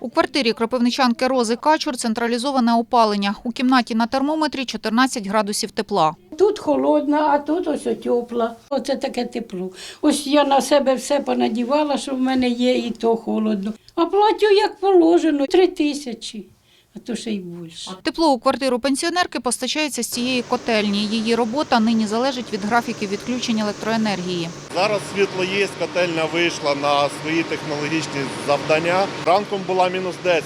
У квартирі кропивничанки Рози Качур централізоване опалення. У кімнаті на термометрі 14 градусів тепла. Тут холодна, а тут ось тепла. Оце таке тепло. Ось я на себе все понадівала, що в мене є, і то холодно. А платю як положено, три тисячі, а то ще й більше. Тепло у квартиру пенсіонерки постачається з цієї котельні. Її робота нині залежить від графіків відключень електроенергії. Зараз світло є, котельня вийшла на свої технологічні завдання. Ранком була мінус 10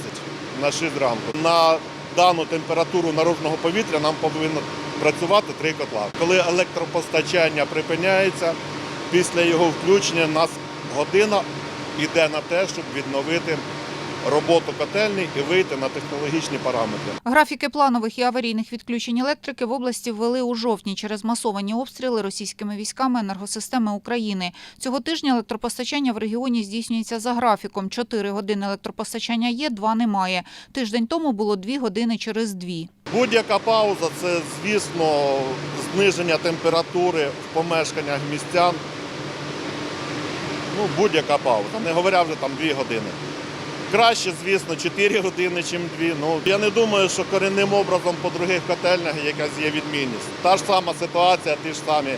на 6 ранку. На дану температуру наружного повітря нам повинно працювати три котла. Коли електропостачання припиняється, після його включення нас година йде на те, щоб відновити роботу котельні і вийти на технологічні параметри. Графіки планових і аварійних відключень електрики в області ввели у жовтні через масовані обстріли російськими військами енергосистеми України. Цього тижня електропостачання в регіоні здійснюється за графіком. Чотири години електропостачання є, два немає. Тиждень тому було дві години через дві. Будь-яка пауза це, звісно, зниження температури в помешканнях містян. Ну, будь-яка пауза, не говоря вже там 2 години. Краще, звісно, 4 години, чим 2. Ну, я не думаю, що корінним образом по других котельнях якась є відмінність. Та ж сама ситуація, ті ж самі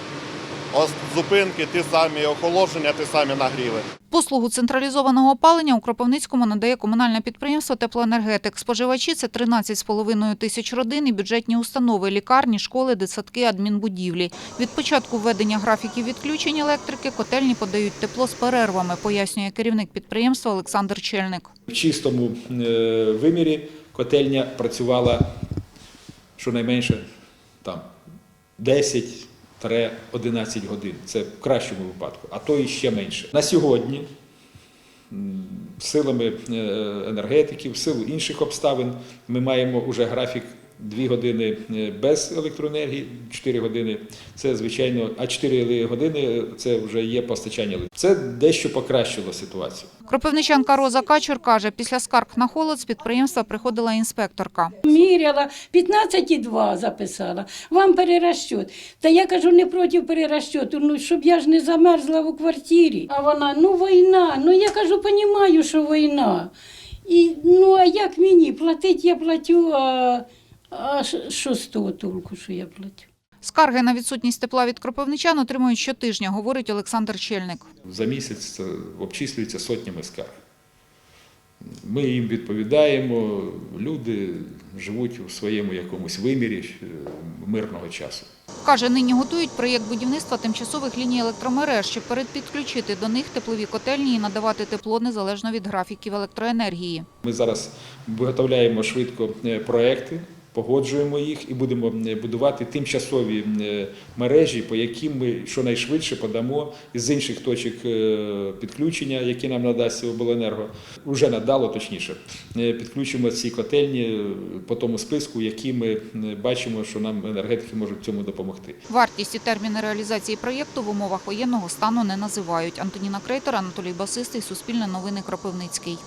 зупинки, ті самі охолодження, ті самі нагріви. Послугу централізованого опалення у Кропивницькому надає комунальне підприємство «Теплоенергетик». Споживачі – це 13,5 тисяч родин і бюджетні установи, лікарні, школи, дитсадки, адмінбудівлі. Від початку введення графіків відключень електрики котельні подають тепло з перервами, пояснює керівник підприємства Олександр Чельник. В чистому е, вимірі котельня працювала щонайменше там 10-11 годин. Це в кращому випадку, а то і ще менше. На сьогодні силами е, енергетиків, силу інших обставин ми маємо вже графік 2 години е, без електроенергії, 4 години це звичайно, а 4 години це вже є постачання. Це дещо покращило ситуацію. Кропивничанка Роза Качур каже, після скарг на холод з підприємства приходила інспекторка. Міряла, 15,2 записала. Вам перерозчет. Та я кажу, не проти перерозчету, ну щоб я ж не замерзла у квартирі. А вона, ну війна, ну я кажу, понімаю, що війна. І, ну а як мені? Платить я платю, а, а ш- що толку, що я платю? Скарги на відсутність тепла від кропивничан отримують щотижня, говорить Олександр Чельник. За місяць це обчислюється сотнями скарг. Ми їм відповідаємо, люди живуть у своєму якомусь вимірі е, мирного часу. Каже, нині готують проєкт будівництва тимчасових ліній електромереж, щоб передпідключити до них теплові котельні і надавати тепло незалежно від графіків електроенергії. Ми зараз виготовляємо швидко е, проекти, погоджуємо їх і будемо будувати тимчасові е, мережі, по яким ми щонайшвидше подамо з інших точок е, підключення, які нам надасть обленерго. Уже надало точніше. Е, Підключимо ці котельні по тому списку, які ми бачимо, що нам енергетики можуть цьому допомогти. Вартість і терміни реалізації проєкту в умовах воєнного стану не називають. Антоніна Крейтор, Анатолій Басистий, Суспільне новини Кропивницький.